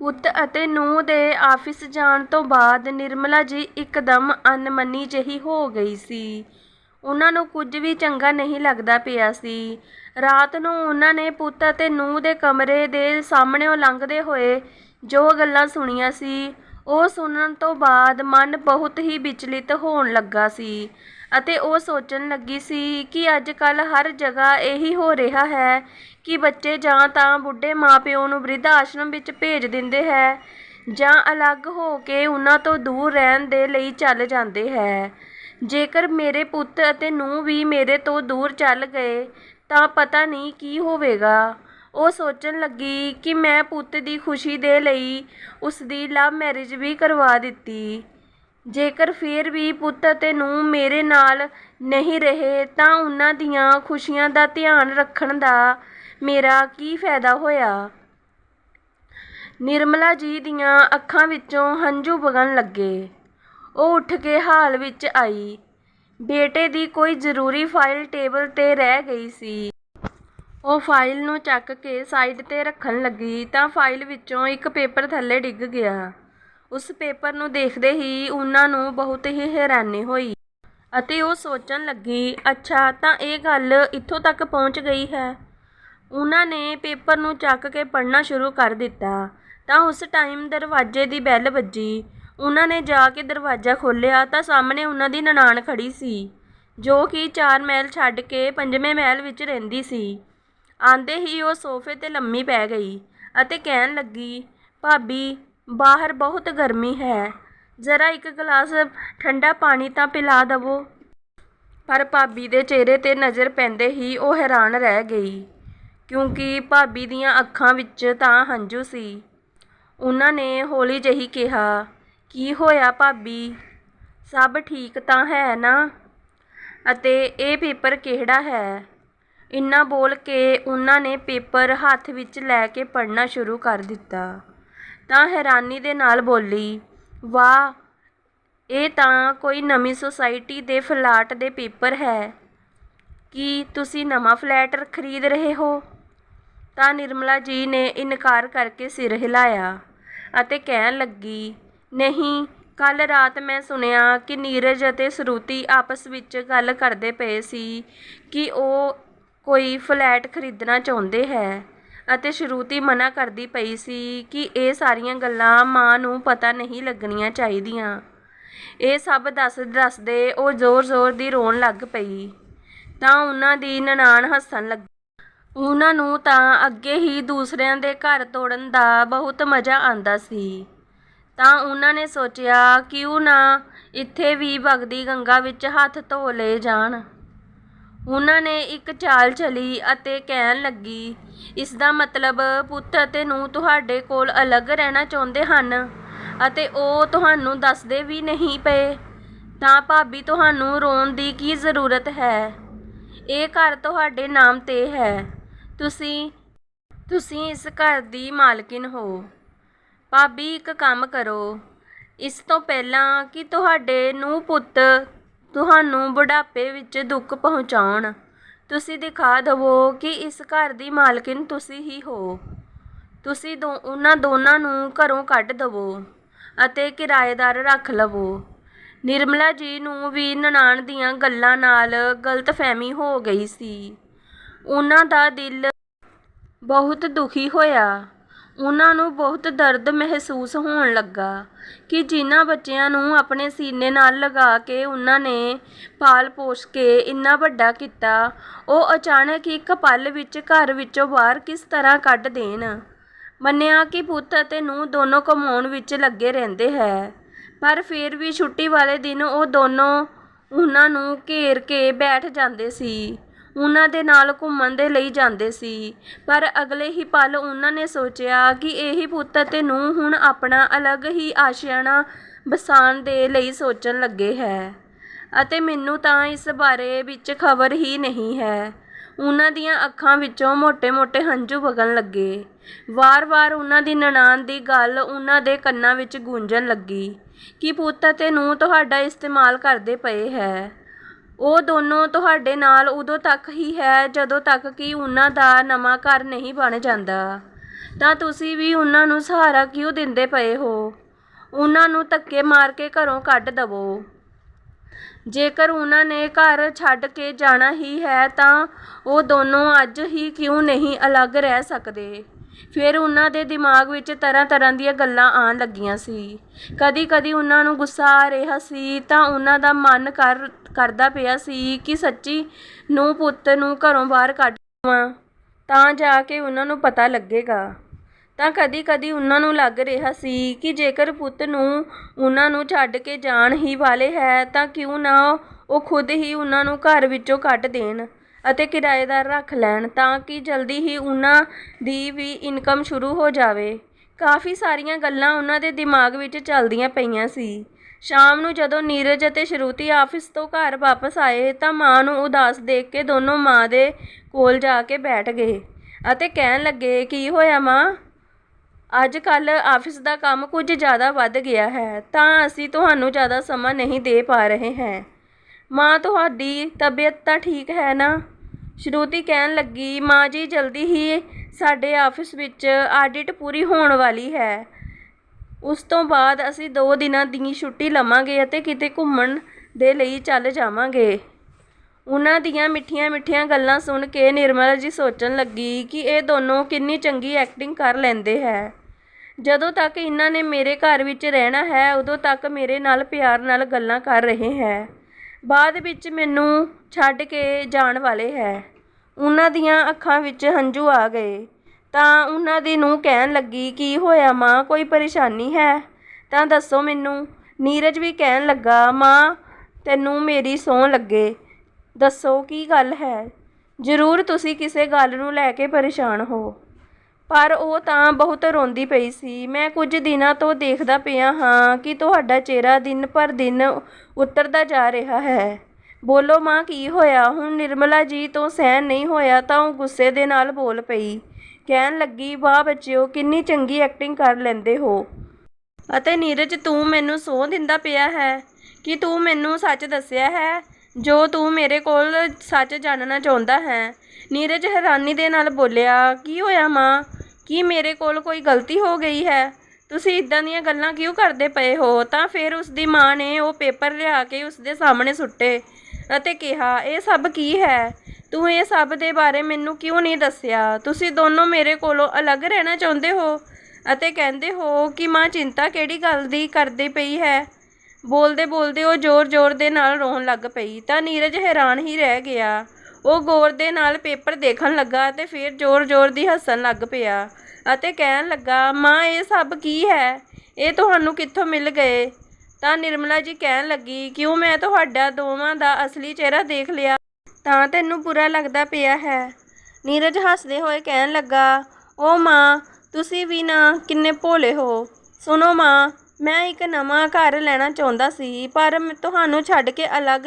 ਪੁੱਤ ਅਤੇ ਨੂੰਹ ਦੇ ਆਫਿਸ ਜਾਣ ਤੋਂ ਬਾਅਦ ਨਿਰਮਲਾ ਜੀ ਇੱਕਦਮ ਅਨਮਨੀ ਜਿਹੀ ਹੋ ਗਈ ਸੀ। ਉਹਨਾਂ ਨੂੰ ਕੁਝ ਵੀ ਚੰਗਾ ਨਹੀਂ ਲੱਗਦਾ ਪਿਆ ਸੀ। ਰਾਤ ਨੂੰ ਉਹਨਾਂ ਨੇ ਪੁੱਤ ਅਤੇ ਨੂੰਹ ਦੇ ਕਮਰੇ ਦੇ ਸਾਹਮਣਿਓਂ ਲੰਘਦੇ ਹੋਏ ਜੋ ਗੱਲਾਂ ਸੁਣੀਆਂ ਸੀ ਉਹ ਸੁਣਨ ਤੋਂ ਬਾਅਦ ਮਨ ਬਹੁਤ ਹੀ ਵਿਚਲਿਤ ਹੋਣ ਲੱਗਾ ਸੀ ਅਤੇ ਉਹ ਸੋਚਣ ਲੱਗੀ ਸੀ ਕਿ ਅੱਜ ਕੱਲ ਹਰ ਜਗ੍ਹਾ ਇਹੀ ਹੋ ਰਿਹਾ ਹੈ ਕਿ ਬੱਚੇ ਜਾਂ ਤਾਂ ਬੁੱਢੇ ਮਾਪਿਓ ਨੂੰ ਬਿਰਧ ਆਸ਼ਰਮ ਵਿੱਚ ਭੇਜ ਦਿੰਦੇ ਹੈ ਜਾਂ ਅਲੱਗ ਹੋ ਕੇ ਉਹਨਾਂ ਤੋਂ ਦੂਰ ਰਹਿਣ ਦੇ ਲਈ ਚੱਲ ਜਾਂਦੇ ਹੈ। ਜੇਕਰ ਮੇਰੇ ਪੁੱਤ ਅਤੇ ਨੂੰਹ ਵੀ ਮੇਰੇ ਤੋਂ ਦੂਰ ਚੱਲ ਗਏ ਤਾਂ ਪਤਾ ਨਹੀਂ ਕੀ ਹੋਵੇਗਾ। ਉਹ ਸੋਚਣ ਲੱਗੀ ਕਿ ਮੈਂ ਪੁੱਤ ਦੀ ਖੁਸ਼ੀ ਦੇ ਲਈ ਉਸ ਦੀ ਲਵ ਮੈਰਿਜ ਵੀ ਕਰਵਾ ਦਿੱਤੀ। ਜੇਕਰ ਫਿਰ ਵੀ ਪੁੱਤ ਅਤੇ ਨੂੰ ਮੇਰੇ ਨਾਲ ਨਹੀਂ ਰਹੇ ਤਾਂ ਉਹਨਾਂ ਦੀਆਂ ਖੁਸ਼ੀਆਂ ਦਾ ਧਿਆਨ ਰੱਖਣ ਦਾ ਮੇਰਾ ਕੀ ਫਾਇਦਾ ਹੋਇਆ? ਨਿਰਮਲਾ ਜੀ ਦੀਆਂ ਅੱਖਾਂ ਵਿੱਚੋਂ ਹੰਝੂ ਵਗਣ ਲੱਗੇ। ਉਹ ਉੱਠ ਕੇ ਹਾਲ ਵਿੱਚ ਆਈ। ਬੇਟੇ ਦੀ ਕੋਈ ਜ਼ਰੂਰੀ ਫਾਈਲ ਟੇਬਲ ਤੇ ਰਹਿ ਗਈ ਸੀ। ਉਹ ਫਾਈਲ ਨੂੰ ਚੱਕ ਕੇ ਸਾਈਡ ਤੇ ਰੱਖਣ ਲੱਗੀ ਤਾਂ ਫਾਈਲ ਵਿੱਚੋਂ ਇੱਕ ਪੇਪਰ ਥੱਲੇ ਡਿੱਗ ਗਿਆ। ਉਸ ਪੇਪਰ ਨੂੰ ਦੇਖਦੇ ਹੀ ਉਹਨਾਂ ਨੂੰ ਬਹੁਤ ਹੀ ਹੈਰਾਨੀ ਹੋਈ ਅਤੇ ਉਹ ਸੋਚਣ ਲੱਗੀ, ਅੱਛਾ, ਤਾਂ ਇਹ ਗੱਲ ਇੱਥੋਂ ਤੱਕ ਪਹੁੰਚ ਗਈ ਹੈ। ਉਹਨਾਂ ਨੇ ਪੇਪਰ ਨੂੰ ਚੱਕ ਕੇ ਪੜ੍ਹਨਾ ਸ਼ੁਰੂ ਕਰ ਦਿੱਤਾ। ਤਾਂ ਉਸ ਟਾਈਮ ਦਰਵਾਜ਼ੇ ਦੀ ਬੈਲ ਵੱਜੀ। ਉਹਨਾਂ ਨੇ ਜਾ ਕੇ ਦਰਵਾਜ਼ਾ ਖੋਲ੍ਹਿਆ ਤਾਂ ਸਾਹਮਣੇ ਉਹਨਾਂ ਦੀ ਨਨਾਣ ਖੜੀ ਸੀ, ਜੋ ਕਿ ਚਾਰ ਮਹਿਲ ਛੱਡ ਕੇ ਪੰਜਵੇਂ ਮਹਿਲ ਵਿੱਚ ਰਹਿੰਦੀ ਸੀ। ਆਉਂਦੇ ਹੀ ਉਹ ਸੋਫੇ ਤੇ ਲੰਮੀ ਪੈ ਗਈ ਅਤੇ ਕਹਿਣ ਲੱਗੀ, ਭਾਬੀ, ਬਾਹਰ ਬਹੁਤ ਗਰਮੀ ਹੈ। ਜ਼ਰਾ ਇੱਕ ਗਲਾਸ ਠੰਡਾ ਪਾਣੀ ਤਾਂ ਪਿਲਾ ਦਵੋ ਪਰ ਭਾਬੀ ਦੇ ਚਿਹਰੇ ਤੇ ਨਜ਼ਰ ਪੈਂਦੇ ਹੀ ਉਹ ਹੈਰਾਨ ਰਹਿ ਗਈ, ਕਿਉਂਕਿ ਭਾਬੀ ਦੀਆਂ ਅੱਖਾਂ ਵਿੱਚ ਤਾਂ ਹੰਝੂ ਸੀ। ਉਹਨਾਂ ਨੇ ਹੌਲੀ ਜਿਹੀ ਕਿਹਾ, ਕੀ ਹੋਇਆ ਭਾਬੀ? ਸਭ ਠੀਕ ਤਾਂ ਹੈ ਨਾ? ਅਤੇ ਇਹ ਪੇਪਰ ਕਿਹੜਾ ਹੈ? ਇੰਨਾ ਬੋਲ ਕੇ ਉਹਨਾਂ ਨੇ ਪੇਪਰ ਹੱਥ ਵਿੱਚ ਲੈ ਕੇ ਪੜ੍ਹਨਾ ਸ਼ੁਰੂ ਕਰ ਦਿੱਤਾ। ਤਾਂ ਹੈਰਾਨੀ ਦੇ ਨਾਲ ਬੋਲੀ, ਵਾਹ, ਇਹ ਤਾਂ ਕੋਈ ਨਵੀਂ ਸੁਸਾਇਟੀ ਦੇ ਫਲਾਟ ਦੇ ਪੇਪਰ ਹੈ। ਕੀ ਤੁਸੀਂ ਨਵਾਂ ਫਲੈਟ ਖਰੀਦ ਰਹੇ ਹੋ? ਤਾਂ ਨਿਰਮਲਾ ਜੀ ਨੇ ਇਨਕਾਰ ਕਰਕੇ ਸਿਰ ਹਿਲਾਇਆ ਅਤੇ ਕਹਿਣ ਲੱਗੀ, ਨਹੀਂ ਕੱਲ ਰਾਤ ਮੈਂ ਸੁਣਿਆ ਕਿ ਨੀਰਜ ਅਤੇ ਸਰੂਤੀ ਆਪਸ ਵਿੱਚ ਗੱਲ ਕਰਦੇ ਪਏ ਸੀ ਕਿ ਉਹ ਕੋਈ ਫਲੈਟ ਖਰੀਦਣਾ ਚਾਹੁੰਦੇ ਹੈ। ਅਤੇ ਸ਼ਰੂਤੀ ਮਨਾ ਕਰਦੀ ਪਈ ਸੀ ਕਿ ਇਹ ਸਾਰੀਆਂ ਗੱਲਾਂ ਮਾਂ ਨੂੰ ਪਤਾ ਨਹੀਂ ਲੱਗਣੀਆਂ ਚਾਹੀਦੀਆਂ। ਇਹ ਸਭ ਦੱਸ ਦੱਸਦੇ ਉਹ ਜ਼ੋਰ-ਜ਼ੋਰ ਦੀ ਰੋਣ ਲੱਗ ਪਈ। ਤਾਂ ਉਹਨਾਂ ਦੀ ਨਨਾਣ ਹੱਸਣ ਲੱਗੀ ਉਹਨਾਂ ਨੂੰ ਤਾਂ ਅੱਗੇ ਹੀ ਦੂਸਰਿਆਂ ਦੇ ਘਰ ਤੋੜਨ ਦਾ ਬਹੁਤ ਮਜ਼ਾ ਆਂਦਾ ਸੀ। ਤਾਂ ਉਹਨਾਂ ਨੇ ਸੋਚਿਆ ਕਿਉਂ ਨਾ ਇੱਥੇ ਵੀ ਭਗਦੀ ਗੰਗਾ ਵਿੱਚ ਹੱਥ ਧੋ ਲਏ ਜਾਣ। ਉਹਨਾਂ ਨੇ ਇੱਕ ਚਾਲ ਚਲੀ ਅਤੇ ਕਹਿਣ ਲੱਗੀ ਇਸ ਦਾ ਮਤਲਬ ਪੁੱਤ ਅਤੇ ਨੂੰ ਤੁਹਾਡੇ ਕੋਲ ਅਲੱਗ ਰਹਿਣਾ ਚਾਹੁੰਦੇ ਹਨ ਅਤੇ ਉਹ ਤੁਹਾਨੂੰ ਦੱਸਦੇ ਵੀ ਨਹੀਂ ਪਏ। ਤਾਂ ਭਾਬੀ, ਤੁਹਾਨੂੰ ਰੋਣ ਦੀ ਕੀ ਜ਼ਰੂਰਤ ਹੈ? ਇਹ ਘਰ ਤੁਹਾਡੇ ਨਾਮ ਤੇ ਹੈ। ਤੁਸੀਂ ਤੁਸੀਂ ਇਸ ਘਰ ਦੀ ਮਾਲਕਿਨ ਹੋ। ਭਾਬੀ, ਇੱਕ ਕੰਮ ਕਰੋ। ਇਸ ਤੋਂ ਪਹਿਲਾਂ ਕਿ ਤੁਹਾਡੇ ਨੂੰ ਪੁੱਤ ਤੁਹਾਨੂੰ ਬੁਢਾਪੇ ਵਿੱਚ ਦੁੱਖ ਪਹੁੰਚਾਉਣ। ਤੁਸੀਂ ਦਿਖਾ ਦਵੋ ਕਿ ਇਸ ਘਰ ਦੀ ਮਾਲਕਿਨ ਤੁਸੀਂ ਹੀ ਹੋ। ਤੁਸੀਂ ਦੋ, ਉਹਨਾਂ ਦੋਨਾਂ ਨੂੰ ਘਰੋਂ ਕੱਢ ਦਵੋ ਅਤੇ ਕਿਰਾਏਦਾਰ ਰੱਖ ਲਵੋ। ਨਿਰਮਲਾ ਜੀ ਨੂੰ ਵੀ ਨਨਾਣ ਦੀਆਂ ਗੱਲਾਂ ਨਾਲ ਗਲਤਫਹਿਮੀ ਹੋ ਗਈ ਸੀ। ਉਹਨਾਂ ਦਾ ਦਿਲ ਬਹੁਤ ਦੁਖੀ ਹੋਇਆ। ਉਹਨਾਂ ਨੂੰ ਬਹੁਤ ਦਰਦ ਮਹਿਸੂਸ ਹੋਣ ਲੱਗਾ ਕਿ ਜਿਨ੍ਹਾਂ ਬੱਚਿਆਂ ਨੂੰ ਆਪਣੇ ਸੀਨੇ ਨਾਲ ਲਗਾ ਕੇ ਉਹਨਾਂ ਨੇ ਪਾਲ ਪੋਸ਼ ਕੇ ਇੰਨਾ ਵੱਡਾ ਕੀਤਾ, ਉਹ ਅਚਾਨਕ ਇੱਕ ਪਲ ਵਿੱਚ ਘਰ ਵਿੱਚੋਂ ਬਾਹਰ ਕਿਸ ਤਰ੍ਹਾਂ ਕੱਢ ਦੇਣ। ਮੰਨਿਆ ਕਿ ਪੁੱਤ ਅਤੇ ਨੂੰ ਦੋਨੋਂ ਕਮਾਉਣ ਵਿੱਚ ਲੱਗੇ ਰਹਿੰਦੇ ਹੈ, ਪਰ ਫਿਰ ਵੀ ਛੁੱਟੀ ਵਾਲੇ ਦਿਨ ਉਹ ਦੋਨੋਂ ਉਹਨਾਂ ਨੂੰ ਘੇਰ ਕੇ ਬੈਠ ਜਾਂਦੇ ਸੀ। ਉਹਨਾਂ ਦੇ ਨਾਲ ਘੁੰਮਣ ਦੇ ਲਈ ਜਾਂਦੇ ਸੀ। ਪਰ ਅਗਲੇ ਹੀ ਪਲ ਉਹਨਾਂ ਨੇ ਸੋਚਿਆ ਕਿ ਇਹੀ ਪੁੱਤ ਅਤੇ ਨੂੰ ਹੁਣ ਆਪਣਾ ਅਲੱਗ ਹੀ ਆਸ਼ਿਆਣਾ ਬਸਾਨ ਦੇ ਲਈ ਸੋਚਣ ਲੱਗੇ ਹੈ। ਅਤੇ ਮੈਨੂੰ ਤਾਂ ਇਸ ਬਾਰੇ ਵਿੱਚ ਖਬਰ ਹੀ ਨਹੀਂ ਹੈ। ਉਹਨਾਂ ਦੀਆਂ ਅੱਖਾਂ ਵਿੱਚੋਂ ਮੋٹے-ਮੋٹے ਹੰਝੂ ਵਗਣ ਲੱਗੇ। ਵਾਰ-ਵਾਰ ਉਹਨਾਂ ਦੀ ਨਨਾਣ ਦੀ ਗੱਲ ਉਹਨਾਂ ਦੇ ਕੰਨਾਂ ਵਿੱਚ ਗੂੰਜਣ ਲੱਗੀ ਕਿ ਪੁੱਤ ਤੇ ਨੂੰ ਤੁਹਾਡਾ ਇਸਤੇਮਾਲ ਕਰਦੇ ਪਏ ਹੈ। ਉਹ ਦੋਨੋਂ ਤੁਹਾਡੇ ਨਾਲ ਉਦੋਂ ਤੱਕ ਹੀ ਹੈ ਜਦੋਂ ਤੱਕ ਕਿ ਉਹਨਾਂ ਦਾ ਨਵਾਂ ਘਰ ਨਹੀਂ ਬਣ ਜਾਂਦਾ। ਤਾਂ ਤੁਸੀਂ ਵੀ ਉਹਨਾਂ ਨੂੰ ਸਹਾਰਾ ਕਿਉਂ ਦਿੰਦੇ ਪਏ ਹੋ? ਉਹਨਾਂ ਨੂੰ ਧੱਕੇ ਮਾਰ ਕੇ ਘਰੋਂ ਕੱਢ ਦਵੋ। ਜੇਕਰ ਉਹਨਾਂ ਨੇ ਘਰ ਛੱਡ ਕੇ ਜਾਣਾ ਹੀ ਹੈ ਤਾਂ ਉਹ ਦੋਨੋਂ ਅੱਜ ਹੀ ਕਿਉਂ ਨਹੀਂ ਅਲੱਗ ਰਹਿ ਸਕਦੇ? ਫਿਰ ਉਹਨਾਂ ਦੇ ਦਿਮਾਗ ਵਿੱਚ ਤਰ੍ਹਾਂ ਤਰ੍ਹਾਂ ਦੀਆਂ ਗੱਲਾਂ ਆਉਣ ਲੱਗੀਆਂ ਸੀ। ਕਦੀ ਕਦੀ ਉਹਨਾਂ ਨੂੰ ਗੁੱਸਾ ਆ ਰਿਹਾ ਸੀ ਤਾਂ ਉਹਨਾਂ ਦਾ ਮਨ ਕਰ, ਕਰਦਾ ਪਿਆ ਸੀ ਕਿ ਸੱਚੀ ਨੂੰ ਪੁੱਤ ਨੂੰ ਘਰੋਂ ਬਾਹਰ ਕੱਢ ਦੇਵਾਂ, ਤਾਂ ਜਾ ਕੇ ਉਹਨਾਂ ਨੂੰ ਪਤਾ ਲੱਗੇਗਾ। ਤਾਂ ਕਦੀ ਕਦੀ ਉਹਨਾਂ ਨੂੰ ਲੱਗ ਰਿਹਾ ਸੀ ਕਿ ਜੇਕਰ ਪੁੱਤ ਨੂੰ ਉਹਨਾਂ ਨੂੰ ਛੱਡ ਕੇ ਜਾਣ ਹੀ ਵਾਲੇ ਹੈ ਤਾਂ ਕਿਉਂ ਨਾ ਉਹ ਖੁਦ ਹੀ ਉਹਨਾਂ ਨੂੰ ਘਰ ਵਿੱਚੋਂ ਕੱਢ ਦੇਣ। ਅਤੇ ਕਿਰਾਏਦਾਰ ਰੱਖ ਲੈਣ ਤਾਂ ਕਿ ਜਲਦੀ ਹੀ ਉਹਨਾਂ ਦੀ ਵੀ ਇਨਕਮ ਸ਼ੁਰੂ ਹੋ ਜਾਵੇ। ਕਾਫੀ ਸਾਰੀਆਂ ਗੱਲਾਂ ਉਹਨਾਂ ਦੇ ਦਿਮਾਗ ਵਿੱਚ ਚੱਲਦੀਆਂ ਪਈਆਂ ਸੀ। ਸ਼ਾਮ ਨੂੰ ਜਦੋਂ ਨੀਰਜ ਅਤੇ ਸ਼ਰੂਤੀ ਆਫਿਸ ਤੋਂ ਘਰ ਵਾਪਸ ਆਏ ਤਾਂ ਮਾਂ ਨੂੰ ਉਦਾਸ ਦੇਖ ਕੇ ਦੋਨੋਂ ਮਾਂ ਦੇ ਕੋਲ ਜਾ ਕੇ ਬੈਠ ਗਏ ਅਤੇ ਕਹਿਣ ਲੱਗੇ, ਕੀ ਹੋਇਆ ਮਾਂ? ਅੱਜ ਕੱਲ ਆਫਿਸ ਦਾ ਕੰਮ ਕੁਝ ਜ਼ਿਆਦਾ ਵੱਧ ਗਿਆ ਹੈ, ਤਾਂ ਅਸੀਂ ਤੁਹਾਨੂੰ ਜ਼ਿਆਦਾ ਸਮਾਂ ਨਹੀਂ ਦੇ ਪਾ ਰਹੇ ਹਾਂ। ਮਾਂ, ਤੁਹਾਡੀ ਤਬੀਅਤ ਤਾਂ ਠੀਕ ਹੈ ਨਾ? ਸ਼ਰੂਤੀ ਕਹਿਣ ਲੱਗੀ, ਮਾਂ ਜੀ, ਜਲਦੀ ਹੀ ਸਾਡੇ ਆਫਿਸ ਵਿੱਚ ਆਡਿਟ ਪੂਰੀ ਹੋਣ ਵਾਲੀ ਹੈ। ਉਸ ਤੋਂ ਬਾਅਦ ਅਸੀਂ ਦੋ ਦਿਨਾਂ ਦੀ ਛੁੱਟੀ ਲਵਾਂਗੇ ਅਤੇ ਕਿਤੇ ਘੁੰਮਣ ਦੇ ਲਈ ਚੱਲ ਜਾਵਾਂਗੇ। ਉਹਨਾਂ ਦੀਆਂ ਮਿੱਠੀਆਂ ਮਿੱਠੀਆਂ ਗੱਲਾਂ ਸੁਣ ਕੇ ਨਿਰਮਲਾ ਜੀ ਸੋਚਣ ਲੱਗੀ ਕਿ ਇਹ ਦੋਨੋਂ ਕਿੰਨੀ ਚੰਗੀ ਐਕਟਿੰਗ ਕਰ ਲੈਂਦੇ ਹੈ। ਜਦੋਂ ਤੱਕ ਇਹਨਾਂ ਨੇ ਮੇਰੇ ਘਰ ਵਿੱਚ ਰਹਿਣਾ ਹੈ, ਉਦੋਂ ਤੱਕ ਮੇਰੇ ਨਾਲ ਪਿਆਰ ਨਾਲ ਗੱਲਾਂ ਕਰ ਰਹੇ ਹੈ। ਬਾਅਦ ਵਿੱਚ ਮੈਨੂੰ ਛੱਡ ਕੇ ਜਾਣ ਵਾਲੇ ਹੈ। ਉਹਨਾਂ ਦੀਆਂ ਅੱਖਾਂ ਵਿੱਚ ਹੰਝੂ ਆ ਗਏ। ਤਾਂ ਉਹਨਾਂ ਦੀ ਨੂੰ ਕਹਿਣ ਲੱਗੀ, ਕੀ ਹੋਇਆ ਮਾਂ? ਕੋਈ ਪਰੇਸ਼ਾਨੀ ਹੈ? ਤਾਂ ਦੱਸੋ ਮੈਨੂੰ। ਨੀਰਜ ਵੀ ਕਹਿਣ ਲੱਗਾ, ਮਾਂ, ਤੈਨੂੰ ਮੇਰੀ ਸੌਂ ਲੱਗੇ। ਦੱਸੋ ਕੀ ਗੱਲ ਹੈ? ਜ਼ਰੂਰ ਤੁਸੀਂ ਕਿਸੇ ਗੱਲ ਨੂੰ ਲੈ ਕੇ ਪਰੇਸ਼ਾਨ ਹੋ। ਪਰ ਉਹ ਤਾਂ ਬਹੁਤ ਰੋਂਦੀ ਪਈ ਸੀ। ਮੈਂ ਕੁਝ ਦਿਨਾਂ ਤੋਂ ਦੇਖਦਾ ਪਿਆ ਹਾਂ ਕਿ ਤੁਹਾਡਾ ਚਿਹਰਾ ਦਿਨ ਪਰ ਦਿਨ ਉਤਰਦਾ ਜਾ ਰਿਹਾ ਹੈ। ਬੋਲੋ, ਮਾਂ, ਕੀ ਹੋਇਆ? ਹੁਣ ਨਿਰਮਲਾ ਜੀ ਤੋਂ ਸਹਿਨ ਨਹੀਂ ਹੋਇਆ ਤਾਂ ਉਹ ਗੁੱਸੇ ਦੇ ਨਾਲ ਬੋਲ ਪਈ। ਕਹਿਣ ਲੱਗੀ, ਵਾਹ ਬੱਚਿਓ, ਕਿੰਨੀ ਚੰਗੀ ਐਕਟਿੰਗ ਕਰ ਲੈਂਦੇ ਹੋ। ਅਤੇ ਨੀਰਜ, ਤੂੰ ਮੈਨੂੰ ਸੋਹ ਦਿੰਦਾ ਪਿਆ ਹੈ। ਕਿ ਤੂੰ ਮੈਨੂੰ ਸੱਚ ਦੱਸਿਆ ਹੈ? ਜੋ ਤੂੰ ਮੇਰੇ ਕੋਲ ਸੱਚ ਜਾਣਨਾ ਚਾਹੁੰਦਾ ਹੈ। ਨੀਰਜ ਹੈਰਾਨੀ ਦੇ ਨਾਲ ਬੋਲਿਆ, ਕੀ ਹੋਇਆ, ਮਾਂ? ਕੀ ਮੇਰੇ ਕੋਲ ਕੋਈ ਗਲਤੀ ਹੋ ਗਈ ਹੈ? ਤੁਸੀਂ ਇਦਾਂ ਦੀਆਂ ਗੱਲਾਂ ਕਿਉਂ ਕਰਦੇ ਪਏ ਹੋ? ਤਾਂ ਫਿਰ ਉਸ ਦੀ ਮਾਂ ਨੇ ਉਹ ਪੇਪਰ ਲਿਆ ਕੇ ਉਸ ਦੇ ਸਾਹਮਣੇ ਸੁੱਟੇ ਅਤੇ ਕਿਹਾ, ਇਹ ਸਭ ਕੀ ਹੈ? ਤੂੰ ਇਹ ਸਭ ਦੇ ਬਾਰੇ ਮੈਨੂੰ ਕਿਉਂ ਨਹੀਂ ਦੱਸਿਆ? ਤੁਸੀਂ ਦੋਨੋਂ ਮੇਰੇ ਕੋਲੋਂ ਅਲੱਗ ਰਹਿਣਾ ਚਾਹੁੰਦੇ ਹੋ? ਅਤੇ ਕਹਿੰਦੇ ਹੋ ਕਿ ਮਾਂ ਚਿੰਤਾ ਕਿਹੜੀ ਗੱਲ ਦੀ ਕਰਦੀ ਪਈ ਹੈ? ਬੋਲਦੇ ਬੋਲਦੇ ਉਹ ਜ਼ੋਰ-ਜ਼ੋਰ ਦੇ ਨਾਲ ਰੋਣ ਲੱਗ ਪਈ। ਤਾਂ ਨੀਰਜ ਹੈਰਾਨ ਹੀ ਰਹਿ ਗਿਆ। ਉਹ ਗੌਰ ਦੇ ਨਾਲ ਪੇਪਰ ਦੇਖਣ ਲੱਗਾ ਅਤੇ ਫਿਰ ਜ਼ੋਰ-ਜ਼ੋਰ ਦੀ ਹੱਸਣ ਲੱਗ ਪਿਆ ਅਤੇ ਕਹਿਣ ਲੱਗਾ, ਮਾਂ, ਇਹ ਸਭ ਕੀ ਹੈ? ਇਹ ਤੁਹਾਨੂੰ ਕਿੱਥੋਂ ਮਿਲ ਗਏ? ਤਾਂ ਨਿਰਮਲਾ ਜੀ ਕਹਿਣ ਲੱਗੀ, ਕਿਉਂ ਮੈਂ ਤੁਹਾਡਾ ਦੋਵਾਂ ਦਾ ਅਸਲੀ ਚਿਹਰਾ ਦੇਖ ਲਿਆ? ਤਾਂ ਤੈਨੂੰ ਬੁਰਾ ਲੱਗਦਾ ਪਿਆ ਹੈ। ਨੀਰਜ ਹੱਸਦੇ ਹੋਏ ਕਹਿਣ ਲੱਗਾ, ਓ ਮਾਂ, ਤੁਸੀਂ ਵੀ ਨਾ ਕਿੰਨੇ ਭੋਲੇ ਹੋ। ਸੁਣੋ ਮਾਂ, ਮੈਂ ਇੱਕ ਨਵਾਂ ਘਰ ਲੈਣਾ ਚਾਹੁੰਦਾ ਸੀ, ਪਰ ਤੁਹਾਨੂੰ ਛੱਡ ਕੇ ਅਲੱਗ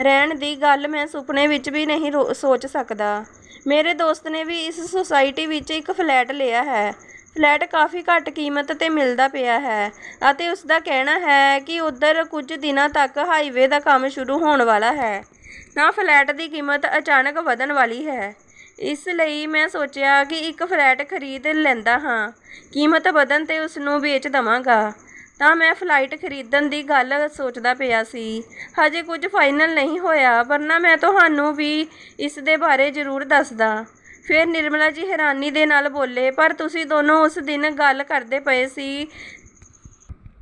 ਰਹਿਣ ਦੀ ਗੱਲ ਮੈਂ ਸੁਪਨੇ ਵਿੱਚ ਵੀ ਨਹੀਂ ਰੋ- ਸੋਚ ਸਕਦਾ। ਮੇਰੇ ਦੋਸਤ ਨੇ ਵੀ ਇਸ ਸੁਸਾਇਟੀ ਵਿੱਚ ਇੱਕ ਫਲੈਟ ਲਿਆ ਹੈ। ਫਲੈਟ ਕਾਫੀ ਘੱਟ ਕੀਮਤ ਤੇ ਮਿਲਦਾ ਪਿਆ ਹੈ ਅਤੇ ਉਸ ਦਾ ਕਹਿਣਾ ਹੈ ਕਿ ਉਧਰ ਕੁਝ ਦਿਨਾਂ ਤੱਕ ਹਾਈਵੇ ਦਾ ਕੰਮ ਸ਼ੁਰੂ ਹੋਣ ਵਾਲਾ ਹੈ। ਤਾਂ ਫਲੈਟ ਦੀ ਕੀਮਤ ਅਚਾਨਕ ਵਧਣ ਵਾਲੀ ਹੈ। ਇਸ ਲਈ ਮੈਂ ਸੋਚਿਆ ਕਿ ਇੱਕ ਫਲੈਟ ਖਰੀਦ ਲੈਂਦਾ ਹਾਂ। ਕੀਮਤ ਵਧਣ ਤੇ ਉਸ ਨੂੰ ਵੇਚ ਦਵਾਂਗਾ। ਤਾਂ ਮੈਂ ਫਲਾਈਟ ਖਰੀਦਣ ਦੀ ਗੱਲ ਸੋਚਦਾ ਪਿਆ ਸੀ। ਹਜੇ ਕੁਝ ਫਾਈਨਲ ਨਹੀਂ ਹੋਇਆ, ਵਰਨਾ ਮੈਂ ਤੁਹਾਨੂੰ ਵੀ ਇਸ ਦੇ ਬਾਰੇ ਜ਼ਰੂਰ ਦੱਸਦਾ। ਫਿਰ ਨਿਰਮਲਾ ਜੀ ਹੈਰਾਨੀ ਦੇ ਨਾਲ ਬੋਲੇ, ਪਰ ਤੁਸੀਂ ਦੋਨੋਂ ਉਸ ਦਿਨ ਗੱਲ ਕਰਦੇ ਪਏ ਸੀ।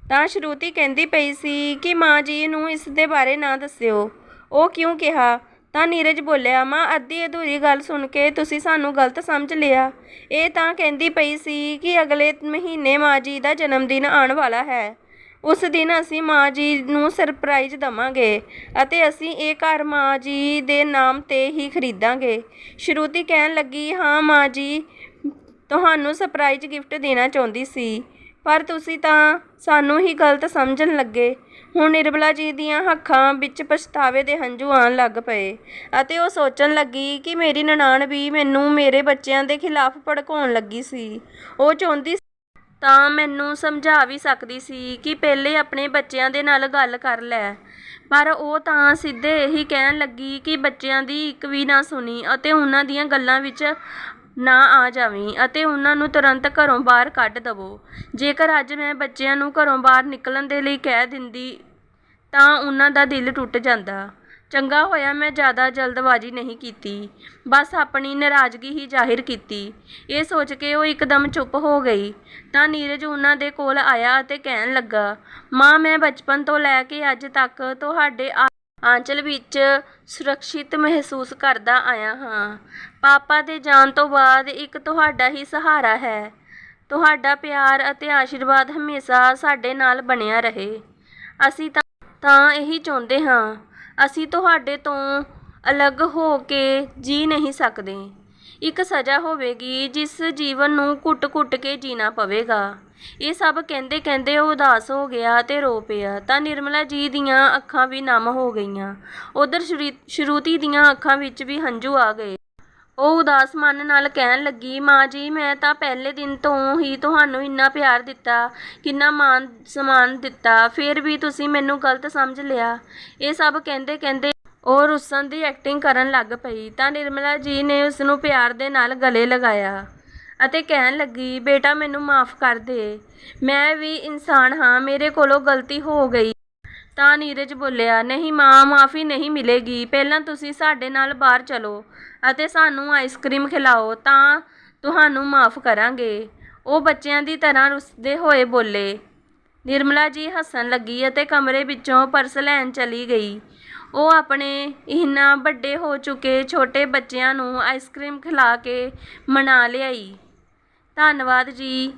ਤਾਂ ਸ਼ਰੂਤੀ ਕਹਿੰਦੀ ਪਈ ਸੀ ਕਿ ਮਾਂ ਜੀ ਨੂੰ ਇਸ ਦੇ ਬਾਰੇ ਨਾ ਦੱਸਿਓ। ਉਹ ਕਿਉਂ ਕਿਹਾ? ਤਾਂ ਨੀਰਜ ਬੋਲਿਆ, ਮਾਂ, ਅੱਧੀ ਅਧੂਰੀ ਗੱਲ ਸੁਣ ਕੇ ਤੁਸੀਂ ਸਾਨੂੰ ਗਲਤ ਸਮਝ ਲਿਆ। ਇਹ ਤਾਂ ਕਹਿੰਦੀ ਪਈ ਸੀ ਕਿ ਅਗਲੇ ਮਹੀਨੇ ਮਾਂ ਜੀ ਦਾ ਜਨਮ ਦਿਨ ਆਉਣ ਵਾਲਾ ਹੈ। ਉਸ ਦਿਨ ਅਸੀਂ ਮਾਂ ਜੀ ਨੂੰ ਸਰਪ੍ਰਾਈਜ਼ ਦਵਾਂਗੇ ਅਤੇ ਅਸੀਂ ਇਹ ਘਰ ਮਾਂ ਜੀ ਦੇ ਨਾਮ ਤੇ ਹੀ ਖਰੀਦਾਂਗੇ। ਸ਼ਰੂਤੀ ਕਹਿਣ ਲੱਗੀ, ਹਾਂ ਮਾਂ ਜੀ, ਤੁਹਾਨੂੰ ਸਰਪ੍ਰਾਈਜ਼ ਗਿਫਟ ਦੇਣਾ ਚਾਹੁੰਦੀ ਸੀ, ਪਰ ਤੁਸੀਂ ਤਾਂ ਸਾਨੂੰ ਹੀ ਗਲਤ ਸਮਝਣ ਲੱਗੇ। ਹੁਣ ਨਿਰਮਲਾ ਜੀ ਦੀਆਂ ਅੱਖਾਂ ਵਿੱਚ ਪਛਤਾਵੇ ਦੇ ਹੰਝੂ ਆਉਣ ਲੱਗ ਪਏ ਅਤੇ ਉਹ ਸੋਚਣ ਲੱਗੀ ਕਿ ਮੇਰੀ ਨਨਾਣ ਵੀ ਮੈਨੂੰ ਮੇਰੇ ਬੱਚਿਆਂ ਦੇ ਖਿਲਾਫ ਭੜਕਾਉਣ ਲੱਗੀ ਸੀ। ਉਹ ਚਾਹੁੰਦੀ ਤਾਂ ਮੈਨੂੰ ਸਮਝਾ ਵੀ ਸਕਦੀ ਸੀ ਕਿ ਪਹਿਲੇ ਆਪਣੇ ਬੱਚਿਆਂ ਦੇ ਨਾਲ ਗੱਲ ਕਰ ਲੈ। ਪਰ ਉਹ ਤਾਂ ਸਿੱਧੇ ਇਹੀ ਕਹਿਣ ਲੱਗੀ ਕਿ ਬੱਚਿਆਂ ਦੀ ਇੱਕ ਵੀ ਨਾ ਸੁਣੀ ਅਤੇ ਉਹਨਾਂ ਦੀਆਂ ਗੱਲਾਂ ਵਿੱਚ ਨਾ ਆ ਜਾਵੀਂ ਅਤੇ ਉਹਨਾਂ ਨੂੰ ਤੁਰੰਤ ਘਰੋਂ ਬਾਹਰ ਕੱਢ ਦਵੋ। ਜੇਕਰ ਅੱਜ ਮੈਂ ਬੱਚਿਆਂ ਨੂੰ ਘਰੋਂ ਬਾਹਰ ਨਿਕਲਣ ਦੇ ਲਈ ਕਹਿ ਦਿੰਦੀ, ਤਾਂ ਉਹਨਾਂ ਦਾ ਦਿਲ ਟੁੱਟ ਜਾਂਦਾ। ਚੰਗਾ ਹੋਇਆ ਮੈਂ ਜ਼ਿਆਦਾ ਜਲਦਬਾਜ਼ੀ ਨਹੀਂ ਕੀਤੀ, ਬਸ ਆਪਣੀ ਨਾਰਾਜ਼ਗੀ ਹੀ ਜ਼ਾਹਿਰ ਕੀਤੀ। ਇਹ ਸੋਚ ਕੇ ਉਹ ਇੱਕਦਮ ਚੁੱਪ ਹੋ ਗਈ। ਤਾਂ ਨੀਰਜ ਉਹਨਾਂ ਦੇ ਕੋਲ ਆਇਆ ਅਤੇ ਕਹਿਣ ਲੱਗਾ, ਮਾਂ, ਮੈਂ ਬਚਪਨ ਤੋਂ ਲੈ ਕੇ ਅੱਜ ਤੱਕ ਤੁਹਾਡੇ ਆ- ਆਂਚਲ ਵਿੱਚ ਸੁਰੱਖਿਅਤ ਮਹਿਸੂਸ ਕਰਦਾ ਆਇਆ ਹਾਂ। ਪਾਪਾ ਦੇ ਜਾਣ ਤੋਂ ਬਾਅਦ ਇੱਕ ਤੁਹਾਡਾ ਹੀ ਸਹਾਰਾ ਹੈ। ਤੁਹਾਡਾ ਪਿਆਰ ਅਤੇ ਆਸ਼ੀਰਵਾਦ ਹਮੇਸ਼ਾ ਸਾਡੇ ਨਾਲ ਬਣਿਆ ਰਹੇ। ਅਸੀਂ ਤਾਂ ਤਾਂ ਇਹੀ ਚਾਹੁੰਦੇ ਹਾਂ। ਅਸੀਂ ਤੁਹਾਡੇ ਤੋਂ ਅਲੱਗ ਹੋ ਕੇ ਜੀ ਨਹੀਂ ਸਕਦੇ। ਇੱਕ ਸਜ਼ਾ ਹੋਵੇਗੀ ਜਿਸ ਜੀਵਨ ਨੂੰ ਘੁੱਟ ਘੁੱਟ ਕੇ ਜੀਣਾ ਪਵੇਗਾ। ਇਹ ਸਭ ਕਹਿੰਦੇ ਕਹਿੰਦੇ ਉਹ ਉਦਾਸ ਹੋ ਗਿਆ ਤੇ ਰੋ ਪਿਆ। ਤਾਂ ਨਿਰਮਲਾ ਜੀ ਦੀਆਂ ਅੱਖਾਂ ਵੀ ਨਮ ਹੋ ਗਈਆਂ। ਉਧਰ ਸ਼ਰੂਤੀ ਦੀਆਂ ਅੱਖਾਂ ਵਿੱਚ ਵੀ ਹੰਝੂ ਆ ਗਏ। ਉਹ ਉਦਾਸ ਮਨ ਨਾਲ ਕਹਿਣ ਲੱਗੀ, ਮਾਂ ਜੀ, ਮੈਂ ਤਾਂ ਪਹਿਲੇ ਦਿਨ ਤੋਂ ਹੀ ਤੁਹਾਨੂੰ ਇੰਨਾ ਪਿਆਰ ਦਿੱਤਾ, ਕਿੰਨਾ ਮਾਨ ਸਮਾਨ ਦਿੱਤਾ, ਫਿਰ ਵੀ ਤੁਸੀਂ ਮੈਨੂੰ ਗਲਤ ਸਮਝ ਲਿਆ। ਇਹ ਸਭ ਕਹਿੰਦੇ ਕਹਿੰਦੇ ਉਹ ਰੁੱਸਣ ਦੀ ਐਕਟਿੰਗ ਕਰਨ ਲੱਗ ਪਈ ਤਾਂ ਨਿਰਮਲਾ ਜੀ ਨੇ ਉਸ ਨੂੰ ਪਿਆਰ ਦੇ ਨਾਲ ਗਲੇ ਲਗਾਇਆ ਅਤੇ ਕਹਿਣ ਲੱਗੀ, ਬੇਟਾ, ਮੈਨੂੰ ਮਾਫ ਕਰ ਦੇ। ਮੈਂ ਵੀ ਇਨਸਾਨ ਹਾਂ, ਮੇਰੇ ਕੋਲੋਂ ਗਲਤੀ ਹੋ ਗਈ। ਤਾਂ ਨੀਰਜ ਬੋਲਿਆ, ਨਹੀਂ ਮਾਂ, ਮਾਫੀ ਨਹੀਂ ਮਿਲੇਗੀ। ਪਹਿਲਾਂ ਤੁਸੀਂ ਸਾਡੇ ਨਾਲ ਬਾਹਰ ਚਲੋ ਅਤੇ ਸਾਨੂੰ ਆਈਸਕ੍ਰੀਮ ਖਿਲਾਓ, ਤਾਂ ਤੁਹਾਨੂੰ ਮਾਫ ਕਰਾਂਗੇ। ਉਹ ਬੱਚਿਆਂ ਦੀ ਤਰ੍ਹਾਂ ਰੁੱਸਦੇ ਹੋਏ ਬੋਲੇ। ਨਿਰਮਲਾ ਜੀ ਹੱਸਣ ਲੱਗੀ ਅਤੇ ਕਮਰੇ ਵਿੱਚੋਂ ਪਰਸ ਲੈਣ ਚਲੀ ਗਈ। ਉਹ ਆਪਣੇ ਇਹਨਾਂ ਵੱਡੇ ਹੋ ਚੁੱਕੇ, ਛੋਟੇ ਬੱਚਿਆਂ ਨੂੰ ਆਈਸਕ੍ਰੀਮ ਖਿਲਾ ਕੇ ਮਨਾ ਲਿਆਈ। ਧੰਨਵਾਦ ਜੀ।